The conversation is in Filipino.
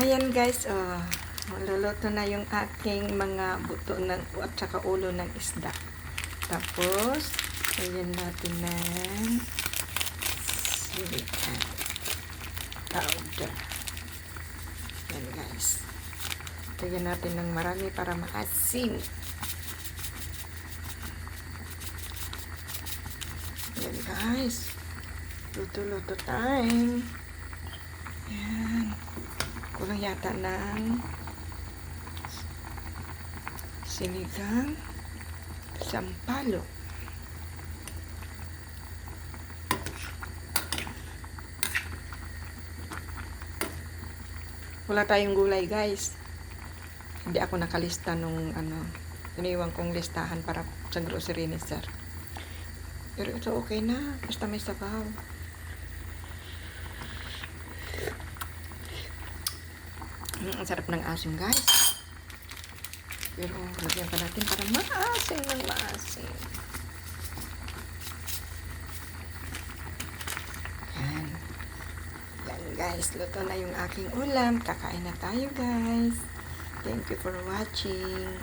Ayan guys, oh, maluluto na yung aking mga buto ng, at saka ulo ng isda. Tapos, ayan natin ng silikan powder. Yan guys. Lagyan natin ng marami para maasim. Yan guys. Luto-luto time. Yata ng sinigang sampalo. Wala tayong gulay, guys. Hindi ako nakalista nung ano, iniwan kong listahan para sa grocery ni sir. Pero ito okay na, basta may sabaw. Mm, ang sarap ng asim, guys. Pero lagyan pa natin para maasim ng maasim. Yan. Yan guys, luto na yung aking ulam. Kakain na tayo guys. Thank you for watching.